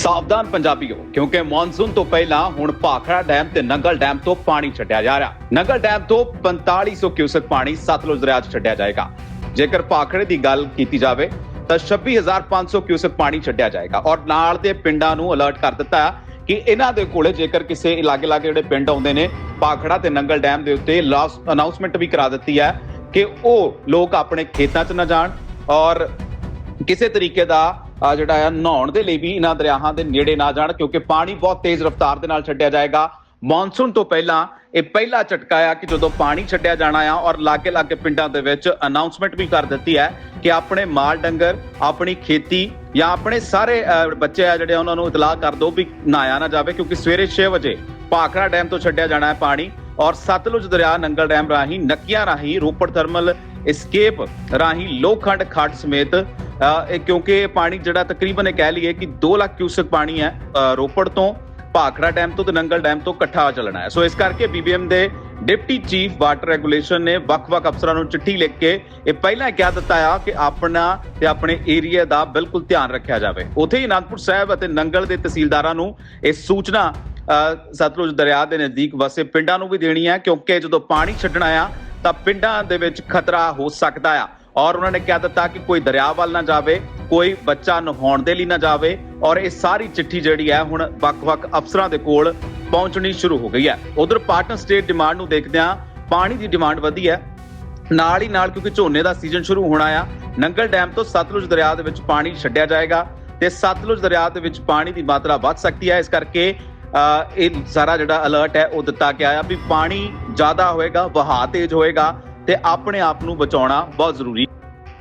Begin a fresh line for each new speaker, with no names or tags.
ਸਾਵਧਾਨ ਪੰਜਾਬੀਓ, ਕਿਉਂਕਿ ਮੌਨਸੂਨ ਤੋਂ ਪਹਿਲਾਂ ਹੁਣ ਭਾਖੜਾ ਡੈਮ ਤੇ ਨੰਗਲ ਡੈਮ ਤੋਂ ਪਾਣੀ ਛੱਡਿਆ ਜਾ ਰਿਹਾ। ਨੰਗਲ ਡੈਮ ਤੋਂ 4500 ਕਿਊਸਕ ਪਾਣੀ ਸਤਲੁਜ ਦਰਿਆ 'ਚ ਛੱਡਿਆ ਜਾਏਗਾ। ਜੇਕਰ ਭਾਖੜੇ ਦੀ ਗੱਲ ਕੀਤੀ ਜਾਵੇ, ਤਾਂ 26500 ਕਿਊਸਕ ਪਾਣੀ ਛੱਡਿਆ ਜਾਏਗਾ। ਔਰ ਨਾਲ ਦੇ ਪਿੰਡਾਂ ਨੂੰ ਅਲਰਟ ਕਰ ਦਿੱਤਾ ਕਿ ਇਹਨਾਂ ਦੇ ਕੋਲੇ ਜੇਕਰ ਕਿਸੇ ਇਲਾਕੇ ਲਾਗੇ ਜਿਹੜੇ ਪਿੰਡ ਆਉਂਦੇ ਨੇ, ਭਾਖੜਾ ਤੇ ਨੰਗਲ ਡੈਮ ਦੇ ਉੱਤੇ ਲਾਸਟ ਅਨਾਉਂਸਮੈਂਟ ਵੀ ਕਰਾ ਦਿੱਤੀ ਹੈ ਕਿ ਉਹ ਲੋਕ ਆਪਣੇ ਖੇਤਾਂ 'ਚ ਨਾ ਜਾਣ ਔਰ ਕਿਸੇ ਤਰੀਕੇ ਦਾ ਅਹ ਜਿਹੜਾ ਹੈ ਨਹਾਉਣ ਦੇ ਲਈ ਵੀ ਇਹਨਾਂ ਦਰਿਆਵਾਂ ਦੇ ਨੇੜੇ ਨਾ ਜਾਣ, ਕਿਉਂਕਿ ਪਾਣੀ ਬਹੁਤ ਤੇਜ਼ ਰਫ਼ਤਾਰ ਦੇ ਨਾਲ ਛੱਡਿਆ ਜਾਏਗਾ। ਮੌਨਸੂਨ ਤੋਂ ਪਹਿਲਾਂ ਇਹ ਪਹਿਲਾ ਝਟਕਾ ਆ ਕਿ ਜਦੋਂ ਪਾਣੀ ਛੱਡਿਆ ਜਾਣਾ ਆ ਔਰ ਲਾਗੇ ਲਾਗੇ ਪਿੰਡਾਂ ਦੇ ਵਿੱਚ ਅਨਾਉਂਸਮੈਂਟ ਵੀ ਕਰ ਦਿੱਤੀ ਹੈ ਕਿ ਆਪਣੇ ਮਾਲ ਡੰਗਰ, ਆਪਣੀ ਖੇਤੀ ਜਾਂ ਆਪਣੇ ਸਾਰੇ ਬੱਚੇ ਆ ਜਿਹੜੇ ਉਹਨਾਂ ਨੂੰ ਇਤਲਾਹ ਕਰ ਦਿਓ ਵੀ ਨਹਾਇਆ ਨਾ ਜਾਵੇ, ਕਿਉਂਕਿ ਸਵੇਰੇ 6 ਵਜੇ ਭਾਖੜਾ ਡੈਮ ਤੋਂ ਛੱਡਿਆ ਜਾਣਾ ਹੈ ਪਾਣੀ ਔਰ ਸਤਲੁਜ ਦਰਿਆ ਨੰਗਲ ਡੈਮ ਰਾਹੀਂ, ਨੱਕੀਆਂ ਰਾਹੀਂ ਰੋਪੜ ਥਰਮਲ ਇਸਕੇਪ ਰਾਹੀਂ ਲੋਖੰਡ ਖੱਡ ਸਮੇਤ ਇਹ ਕਿਉਂਕਿ ਇਹ ਪਾਣੀ ਜਿਹੜਾ ਤਕਰੀਬਨ ਇਹ ਕਹਿ ਲਈਏ ਕਿ 2 ਲੱਖ ਕਿਊਸਕ ਪਾਣੀ ਹੈ ਰੋਪੜ ਤੋਂ ਭਾਖੜਾ ਡੈਮ ਤੋਂ ਤੇ ਨੰਗਲ ਡੈਮ ਤੋਂ ਇਕੱਠਾ ਚੱਲਣਾ ਹੈ। ਸੋ ਇਸ ਕਰਕੇ ਬੀਬੀਐਮ ਦੇ ਡਿਪਟੀ ਚੀਫ ਵਾਟਰ ਰੈਗੂਲੇਸ਼ਨ ਨੇ ਵੱਖ-ਵੱਖ ਅਫਸਰਾਂ ਨੂੰ ਚਿੱਠੀ ਲਿਖ ਕੇ ਇਹ ਪਹਿਲਾਂ ਹੀ ਕਹਿ ਦਿੱਤਾ ਆ ਕਿ ਆਪਣਾ ਤੇ ਆਪਣੇ ਏਰੀਆ ਦਾ ਬਿਲਕੁਲ ਧਿਆਨ ਰੱਖਿਆ ਜਾਵੇ। ਉਥੇ ਹੀ ਅਨੰਦਪੁਰ ਸਾਹਿਬ ਅਤੇ ਨੰਗਲ ਦੇ ਤਹਿਸੀਲਦਾਰਾਂ ਨੂੰ ਇਹ ਸੂਚਨਾ ਸਤਲੁਜ ਦਰਿਆ ਦੇ ਨਜ਼ਦੀਕ ਵਸੇ ਪਿੰਡਾਂ ਨੂੰ ਵੀ ਦੇਣੀ ਹੈ, ਕਿਉਂਕਿ ਜਦੋਂ ਪਾਣੀ ਛੱਡਣਾ ਆ ਤਾਂ ਪਿੰਡਾਂ ਦੇ ਵਿੱਚ ਖਤਰਾ ਹੋ ਸਕਦਾ ਆ। ਔਰ ਉਹਨਾਂ ਨੇ ਕਹਿ ਦਿੱਤਾ ਕਿ ਕੋਈ ਦਰਿਆ ਵੱਲ ਨਾ ਜਾਵੇ, ਕੋਈ ਬੱਚਾ ਨਹਾਉਣ ਦੇ ਲਈ ਨਾ ਜਾਵੇ ਔਰ ਇਹ ਸਾਰੀ ਚਿੱਠੀ ਜਿਹੜੀ ਹੈ ਹੁਣ ਵੱਖ-ਵੱਖ ਅਫਸਰਾਂ ਦੇ ਕੋਲ ਪਹੁੰਚਣੀ ਸ਼ੁਰੂ ਹੋ ਗਈ ਹੈ। ਉਧਰ ਪਾਟਨ ਸਟੇਟ ਡਿਮਾਂਡ ਨੂੰ ਦੇਖਦਿਆਂ ਪਾਣੀ ਦੀ ਡਿਮਾਂਡ ਵਧੀ ਹੈ। ਨਾਲ ਹੀ ਨਾਲ ਕਿਉਂਕਿ ਝੋਨੇ ਦਾ ਸੀਜ਼ਨ ਸ਼ੁਰੂ ਹੋਣਾ ਆ, ਨੰਗਲ ਡੈਮ ਤੋਂ ਸਤਲੁਜ ਦਰਿਆ ਦੇ ਵਿੱਚ ਪਾਣੀ ਛੱਡਿਆ ਜਾਏਗਾ ਤੇ ਸਤਲੁਜ ਦਰਿਆ ਦੇ ਵਿੱਚ ਪਾਣੀ ਦੀ ਮਾਤਰਾ ਵੱਧ ਸਕਦੀ ਹੈ। ਇਸ ਕਰਕੇ ਇਹ ਸਾਰਾ ਜਿਹੜਾ ਅਲਰਟ ਹੈ ਉਹ ਦਿੱਤਾ ਗਿਆ ਆ ਵੀ ਪਾਣੀ ਜ਼ਿਆਦਾ ਹੋਏਗਾ, ਵਹਾਅ ਤੇਜ਼ ਹੋਏਗਾ ਤੇ ਆਪਣੇ ਆਪ ਨੂੰ ਬਚਾਉਣਾ ਬਹੁਤ ਜ਼ਰੂਰੀ